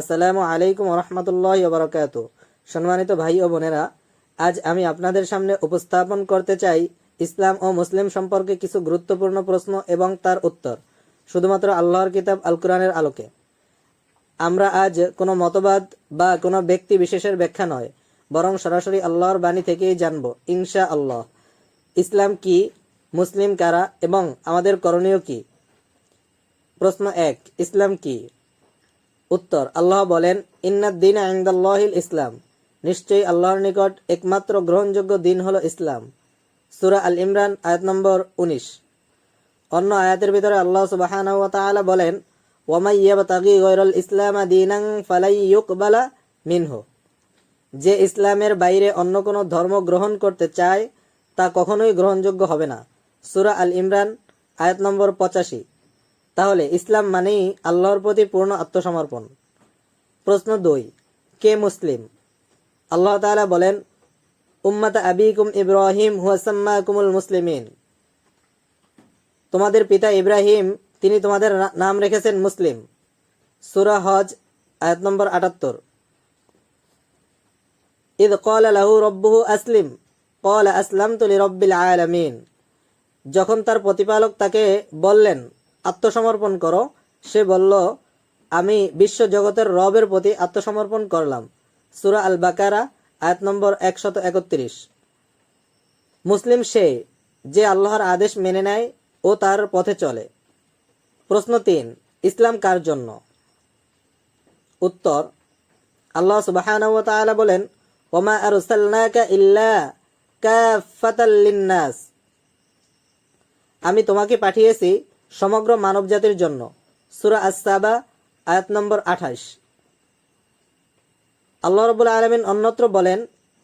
আসসালামু আলাইকুম রহমতুল্লাহ বরকাত সম্মানিত ভাই ও বোনেরা, আজ আমি আপনাদের সামনে উপস্থাপন করতে চাই ইসলাম ও মুসলিম সম্পর্কে কিছু গুরুত্বপূর্ণ প্রশ্ন এবং তার উত্তর, শুধুমাত্র আল্লাহর কিতাব আল কোরআনের আলোকে। আমরা আজ কোনো মতবাদ বা কোনো ব্যক্তি বিশেষের ব্যাখ্যা নয়, বরং সরাসরি আল্লাহর বাণী থেকেই জানব ইনশা আল্লাহ ইসলাম কি, মুসলিম কারা এবং আমাদের করণীয় কি? প্রশ্ন এক, ইসলাম কি? উত্তর, আল্লাহ বলেন ইন্নাদ্দিন আইন্দাল্লাহিল ইসলাম। নিশ্চয়ই আল্লাহর নিকট একমাত্র গ্রহণযোগ্য দিন হল ইসলাম। সুরা আল ইমরান, আয়াত নম্বর উনিশ। অন্য আয়াতের ভিতরে আল্লাহ সুবাহানাহু ওয়া বলেন মিনহু। যে ইসলামের বাইরে অন্য কোনো ধর্ম গ্রহণ করতে চায়, তা কখনোই গ্রহণযোগ্য হবে না। সুরা আল ইমরান, আয়াত নম্বর পঁচাশি। তাহলে ইসলাম মানেই আল্লাহর প্রতি পূর্ণ আত্মসমর্পণ। প্রশ্ন দুই, কে মুসলিম? আল্লাহ তাআলা বলেন, উম্মাত আবিকুম ইব্রাহিম হুয়াসাম্মা কুমুল মুসলিমিন। তোমাদের পিতা ইব্রাহিম, তিনি তোমাদের নাম রেখেছেন মুসলিম। সুরা হজ, আয়াত নম্বর আটাত্তর। ইদ কল আলাহু রব্বুহু আসলিম কল আসলাম তুলি রব্বিল আলামিন। যখন তার প্রতিপালক তাকে বললেন আত্মসমর্পণ করো। সে বলল, আমি বিশ্ব জগতের রবের প্রতি আত্মসমর্পণ করলাম। সুরা আল বাকারা আয়াত নম্বর একশত একত্রিশ। মুসলিম সে, যে আল্লাহর আদেশ মেনে নেয় ও তার পথে চলে। প্রশ্ন তিন, ইসলাম কার জন্য? উত্তর, আল্লাহ তাআলা বলেন, ওমা আরসালনাকা ইল্লা আমি তোমাকে পাঠিয়েছি সমগ্র মানবজাতির জন্য। সুরা আসাবা আয়াত নম্বর আঠাশ। আল্লাহ রবুল আলমিন অন্যত্র বলেন,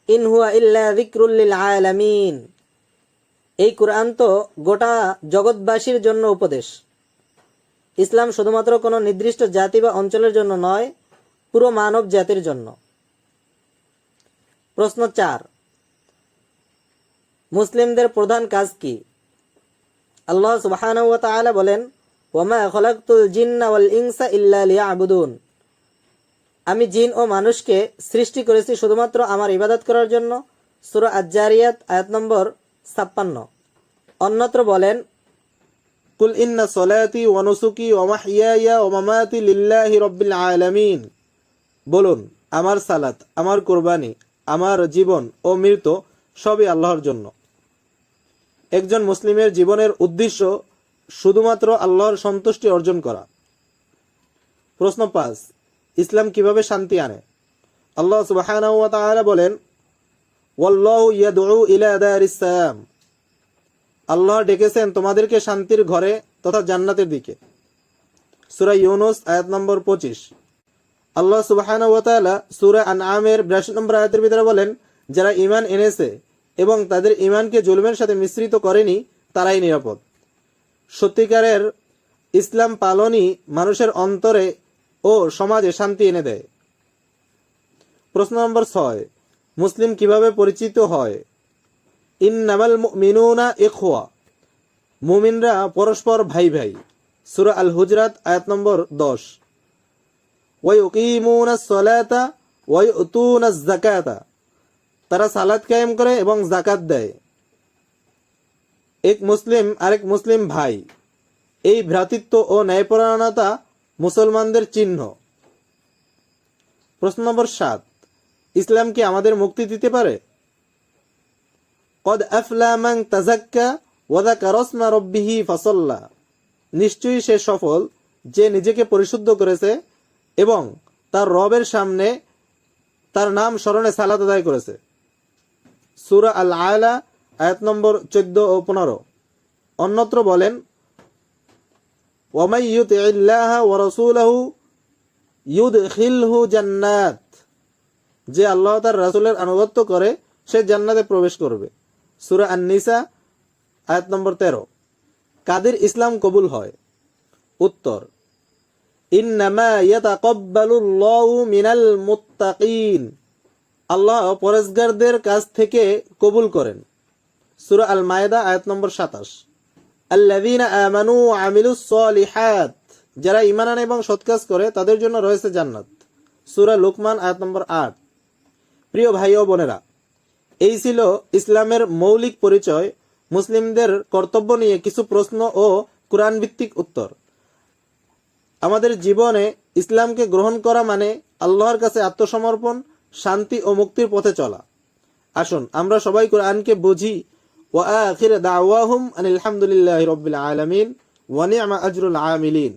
ইন হুয়া ইল্লা যিকরুল্লিল আলামিন। এই কোরআন তো গোটা জগৎবাসীর জন্য উপদেশ। ইসলাম শুধুমাত্র কোনো নির্দিষ্ট জাতি বা অঞ্চলের জন্য নয়, পুরো মানব জাতির জন্য। প্রশ্ন চার, মুসলিমদের প্রধান কাজ কি? আল্লাহ সুবহানাহু ওয়া বলেন ওমা খলাকতুল জিন্না ওয়াল ইনসা ইল্লা লিয়াবুদুন। আমি জিন ও মানুষকে সৃষ্টি করেছি শুধুমাত্র আমার ইবাদত করার জন্য। সুর আজ-জারিয়াত, আয়াত নম্বর 56 অন্যত্র বলেন, কুল ইন্না সলাতি ওয়া নুসুকি ওয়া মাহইয়ায়া ওয়া মামাতি লিল্লাহি রাব্বিল আলামিন। বলুন, আমার সালাত, আমার কোরবানি, আমার জীবন ও মৃত্যু সবই আল্লাহর জন্য। একজন মুসলিমের জীবনের উদ্দেশ্য শুধুমাত্র আল্লাহর সন্তুষ্টি অর্জন করা। প্রশ্ন পাঁচ, ইসলাম কীভাবে শান্তি আনে? আল্লাহ তাআলা বলেন, ওয়াল্লাহু আল্লাহ ডেকেছেন তোমাদেরকে শান্তির ঘরে তথা জান্নাতের দিকে। সুরা ইউনুস, আয়াত নম্বর পঁচিশ। আল্লাহ সুবাহানা ওয়াতালা সুরা আনআমের বিরাশি নম্বর আয়াতের ভিতরে বলেন, যারা ইমান এনেছে এবং তাদের ইমানকে জুলমের সাথে মিশ্রিত করেনি, তারাই নিরাপদ। সত্যিকারের ইসলাম পালনই মানুষের অন্তরে ও সমাজে শান্তি এনে দেয়। প্রশ্ন নম্বর ছয়, মুসলিম কীভাবে পরিচিত হয়? ইন ইন্নামাল মুমিনুনা ইখওয়া। মুমিনরা পরস্পর ভাই ভাই। সূরা আল হুজরাত আয়াত নম্বর 10 ওয়া ইউকিমুনা সলাতা ওয়া ইউতুনা যাকাতা। তারা সালাদ কায়েম করে এবং জাকাত দেয়। এক মুসলিম, আরেক মুসলিম ভাই। এই ভ্রাতৃত্ব ও ন্যায়পরায়ণতা মুসলমানদের চিহ্ন। প্রশ্ন নম্বর সাত, ইসলাম কি আমাদের মুক্তি দিতে পারে? কদ আফলা মান তাজাক্কা ওয়াদাকার রসমা রব্বিহি ফাসাল্লা। নিশ্চয়ই সে সফল, যে নিজেকে পরিশুদ্ধ করেছে এবং তার রবের সামনে তার নাম স্মরণে সালাত আদায় করেছে। সূরা আল আয়লা আয়াত নম্বর চোদ্দ ও পনেরো। অন্যত্র বলেন জান্নাত। যে আল্লাহ তার রাসুলের আনুগত্য করে, সে জান্নাতে প্রবেশ করবে। সুরা আন-নিসা, আয়াত নম্বর 13 কাদের ইসলাম কবুল হয়? উত্তর, ইন্নামা ইয়াতাকাব্বালুল্লাহু মিনাল মুত্তাকিন। আল্লাহ পরেশগারদের কাছ থেকে কবুল করেন। সুরা আল মায়েদা আয়াত নম্বর 27 আল্লাযীনা আমানু আমিলুস সলিহাত যারা আনে এবং সৎ কাজ করে, তাদের জন্য রয়েছে জান্নাত। সুরা লুকমান, আয়াত নম্বর আট। প্রিয় ভাই ও বোনেরা, এই ছিল ইসলামের মৌলিক পরিচয়, মুসলিমদের কর্তব্য নিয়ে কিছু প্রশ্ন ও কোরআন ভিত্তিক উত্তর। আমাদের জীবনে ইসলামকে গ্রহণ করা মানে আল্লাহর কাছে আত্মসমর্পণ শান্তি ও মুক্তির পথে চলা। আসুন, আমরা সবাই কোরআনকে বুঝি। ওয়া আখির দাওয়াহুম আনিল হামদুলিল্লাহি রাব্বিল আলামিন ওয়া নি'মা আজরুল আমিলিন।